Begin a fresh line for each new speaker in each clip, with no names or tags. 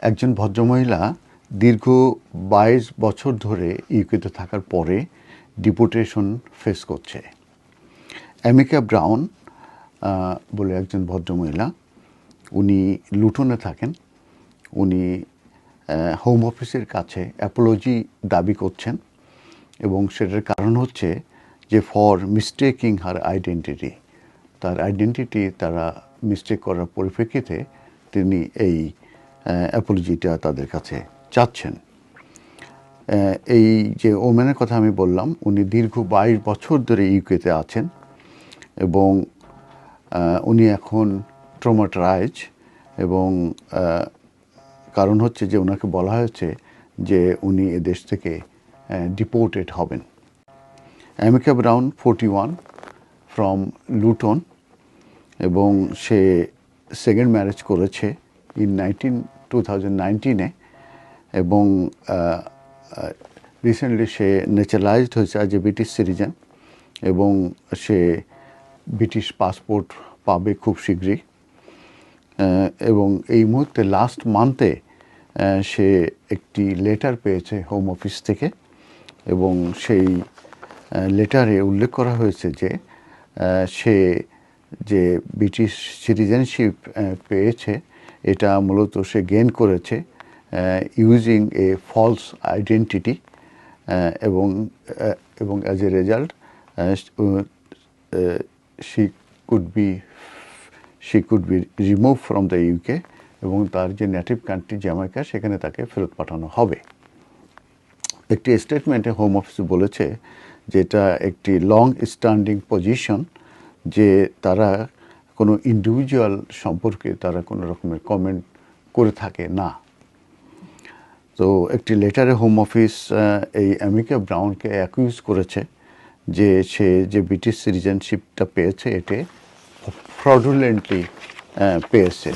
একজন ভদ্রমহিলা দীর্ঘ বাইশ বছর ধরে ইউকেতে থাকার পরে ডিপোর্টেশন ফেস করছে। অ্যামিকা ব্রাউন বলে একজন ভদ্রমহিলা, উনি লুটনে থাকেন, উনি হোম অফিসের কাছে অ্যাপোলজি দাবি করছেন এবং সেটার কারণ হচ্ছে যে ফর মিস্টেকিং হার আইডেন্টিটি, তার আইডেন্টিটি তারা মিস্টেক করার পরিপ্রেক্ষিতে তিনি এই অ্যাপোলজিটা তাদের কাছে চাচ্ছেন। এই যে ওম্যানের কথা আমি বললাম, উনি দীর্ঘ বাইশ বছর ধরে ইউকেতে আছেন এবং উনি এখন ট্রোমাটারাইজ এবং কারণ হচ্ছে যে ওনাকে বলা হয়েছে যে উনি এ দেশ থেকে ডিপোর্টেড হবেন। Amica Brown forty one from Luton এবং সে সেকেন্ড ম্যারেজ করেছে ইন নাইনটিন টু থাউজেন্ড নাইনটিনে এবং রিসেন্টলি সে ন্যাচারালাইজড হয়েছে আজ এ ব্রিটিশ সিটিজেন এবং সে ব্রিটিশ পাসপোর্ট পাবে খুব শীঘ্রই এবং এই মুহূর্তে লাস্ট মান্থে সে একটি লেটার পেয়েছে হোম অফিস থেকে এবং সেই লেটারে উল্লেখ করা হয়েছে যে সে যে ব্রিটিশ সিটিজেনশিপ পেয়েছে এটা মূলত সে গেন করেছে ইউজিং এ ফলস আইডেন্টিটি এবং এবং as a result she could be she could be remove from the UK এবং তার যে নেটিভ কান্ট্রি জ্যামাইকা সেখানে তাকে ফেরত পাঠানো হবে। একটি স্টেটমেন্টে হোম অফিস বলেছে যে এটা একটি লং স্ট্যান্ডিং পজিশন যে তারা কোনো ইন্ডিভিজুয়াল সম্পর্কে তারা কোনো রকমের কমেন্ট করে থাকে, না। তো একটি লেটারে হোম অফিস এই আমিকা ব্রাউনকে অ্যাকিউজ করেছে যে সে যে ব্রিটিশ সিটিজেনশিপটা পেয়েছে, এতে ফ্রডুলেন্টলি পেয়েছে।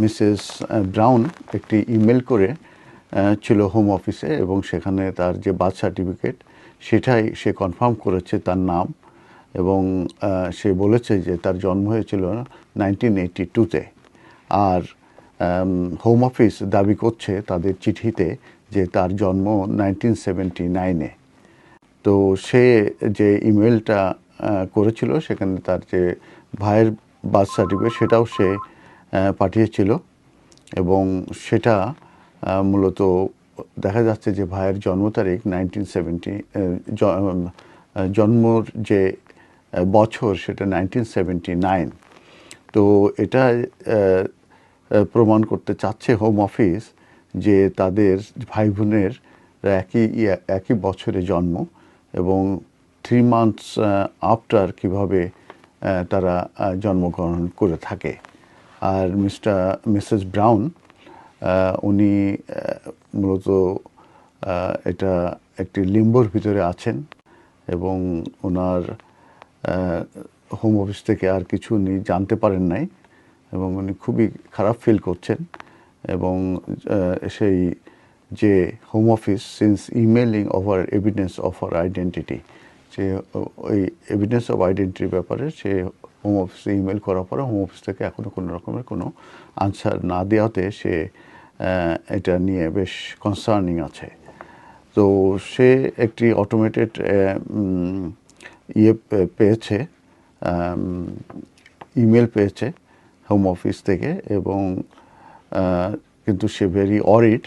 মিসেস ব্রাউন একটি ইমেল করে ছিল হোম অফিসে এবং সেখানে তার যে বার্থ সার্টিফিকেট সেটাই সে কনফার্ম করেছে তার নাম। এবং সে বলেছে যে তার জন্ম হয়েছিল নাইনটিন এইটি টুতে। আর হোম অফিস দাবি করছে তাদের চিঠিতে যে তার জন্ম নাইনটিন সেভেন্টি নাইনে। তো সে যে ইমেলটা করেছিল সেখানে তার যে ভাইয়ের বার্থ সার্টিফিকেট সেটাও সে পাঠিয়েছিল এবং সেটা মূলত দেখা যাচ্ছে যে ভাইয়ের জন্ম তারিখ নাইনটিন সেভেন্টি জন্মর যে বছর, সেটা নাইনটিন সেভেন্টি নাইন তো এটা প্রমাণ করতে চাচ্ছে হোম অফিস যে তাদের ভাই বোনের একই একই বছরে জন্ম এবং থ্রি মান্থস আফটার কীভাবে তারা জন্মগ্রহণ করে থাকে। আর মিস্টার, মিসেস ব্রাউন উনি মূলত এটা একটি লিম্বর ভিতরে আছেন এবং ওনার হোম অফিস থেকে আর কিছু উনি জানতে পারেন নাই এবং উনি খুবই খারাপ ফিল করছেন এবং সেই যে home office since emailing over evidence of her identity ও- ওই এভিডেন্স অফ আইডেন্টিটির ব্যাপারে সে হোম অফিসে ইমেল করার পরে হোম অফিস থেকে এখনও কোনো রকমের কোনো আনসার না দেওয়াতে সে এটা নিয়ে বেশ কনসার্নিং আছে। তো সে একটি অটোমেটেড ইয়ে পেয়েছে ইমেল পেয়েছে হোম অফিস থেকে এবং কিন্তু সে ভেরি অরিড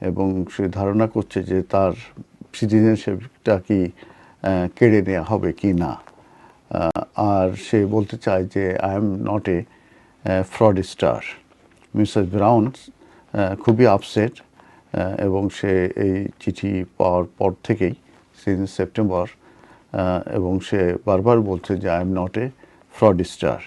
এবং সে ধারণা করছে যে তার সিটিজেনশিপটা কি কেড়ে নেওয়া হবে কি না। আর সে বলতে চায় যে I am not a fraudster Mrs Brown খুবই আপসেট এবং সে এই চিঠি পাওয়ার পর থেকেই সিন্স সেপ্টেম্বর এবং সে বারবার বলছে যে I am not a fraudster